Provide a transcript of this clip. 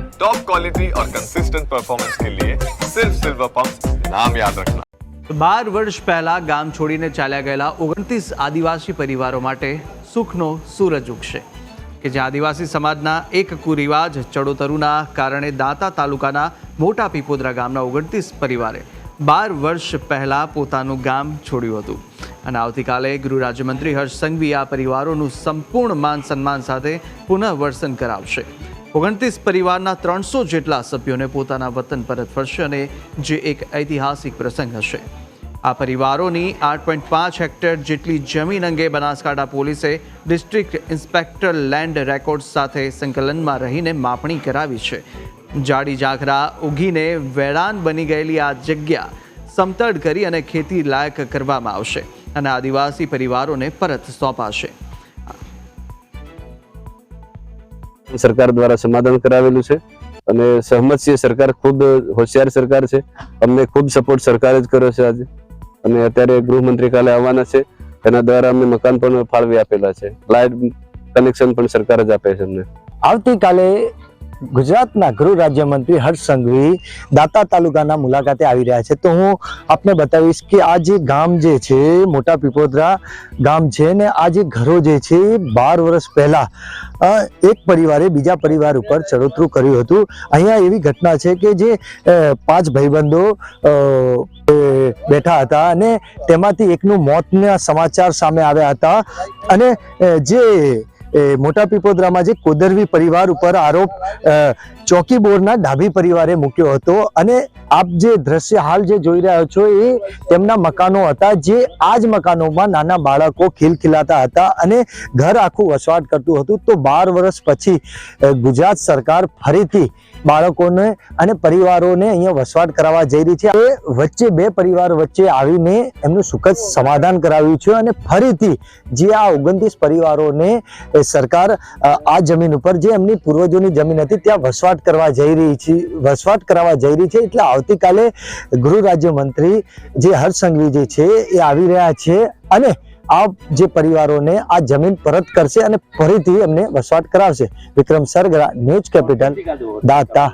Top quality और consistent performance के लिए सिर्फ सिल्वर पंप नाम याद रखना બાર વર્ષ પહેલા ગામ છોડીને ચાલ્યા ગયેલા ઓગણત્રીસ આદિવાસી પરિવારો માટે સુખનો સૂરજ ઉગશે કે જે આદિવાસી સમાજના એક કુરિવાજ ચડોતરુના કારણે દાંતા તાલુકાના મોટા પીપોદરા ગામના ઓગણત્રીસ પરિવારે બાર વર્ષ પહેલા પોતાનું ગામ છોડ્યું હતું અને આવતીકાલે ગૃહ રાજ્યમંત્રી હર્ષ સંઘવી આ પરિવારોનું સંપૂર્ણ માન સન્માન સાથે પુનઃવર્સન કરાવશે ઓગણત્રીસ પરિવારના ત્રણસો જેટલા સભ્યોને પોતાના વતન પરત ફરશે અને જે એક ઐતિહાસિક પ્રસંગ હશે. આ પરિવારોની આઠ પોઈન્ટ પાંચ હેક્ટર જેટલી જમીન અંગે બનાસકાંઠા પોલીસે ડિસ્ટ્રિક્ટ ઇન્સ્પેક્ટર લેન્ડ રેકોર્ડ્સ સાથે સંકલનમાં રહીને માપણી કરાવી છે. જાડી જાખરા ઉગીને વેળાન બની ગયેલી આ જગ્યા સમતળ કરી અને ખેતી લાયક કરવામાં આવશે અને આદિવાસી પરિવારોને પરત સોંપાશે. સરકાર દ્વારા સમાધાન કરાવેલું છે અને સહમત છીએ. સરકાર ખૂબ હોશિયાર સરકાર છે. અમને ખૂબ સપોર્ટ સરકારે જ કર્યો છે આજે. અને અત્યારે ગૃહમંત્રી કાલે આવવાના છે. તેના દ્વારા અમે મકાન પણ ફાળવી આપેલા છે. લાઇટ કનેક્શન પણ સરકાર જ આપે છે અમને. આવતીકાલે ગુજરાતના ગૃહ રાજ્યમંત્રી હર્ષ સંઘવી દાતા તાલુકાના મુલાકાતે આવી રહ્યા છે. તો હું આપને બતાવીશ કે આ જે ગામ જે છે, મોટા પીપોદરા ગામ છે ને આ જે ઘરો જે છે, બાર વર્ષ પહેલા એક પરિવારે બીજા પરિવાર ઉપર ચડોતરું કર્યું હતું. અહીંયા એવી ઘટના છે કે જે પાંચ ભાઈબંધો બેઠા હતા અને તેમાંથી એકનું મોતના સમાચાર સામે આવ્યા હતા. અને જે એ મોટા પીપોદરામાં જે કોદરવી પરિવાર ઉપર આરોપ ચોકી બોરના ડાભી પરિવારે મૂક્યો હતો અને આપ જે દ્રશ્ય હાલ જે જોઈ રહ્યા છો એ તેમના મકાનો હતા, જે આ જ મકાનોમાં નાના બાળકો ખીલખીલાતા હતા અને ઘર આખું વસવાટ કરતું હતું. તો બાર વર્ષ પછી ગુજરાત સરકાર ફરીથી બાળકોને અને પરિવારોને અહીંયા વસવાટ કરાવવા જઈ રહી છે. એ વચ્ચે બે પરિવાર વચ્ચે આવીને એમનું સુખદ સમાધાન કરાવ્યું છે અને ફરીથી જે આ ઓગણત્રીસ પરિવારોને સરકાર આ જમીન ઉપર જે એમની પૂર્વજોની જમીન હતી ત્યાં વસવાટ કરવા જઈ રહી છે, વસવાટ કરાવવા જઈ રહી છે. એટલે આવતીકાલે ગૃહ રાજ્યમંત્રી જે હર્ષ સંઘવી જે છે એ આવી રહ્યા છે અને આ જે પરિવારોને આ જમીન પરત કરશે અને ફરીથી એમને વસવાટ કરાવશે. વિક્રમ સરગરા, ન્યૂઝ કેપિટલ, દાતા.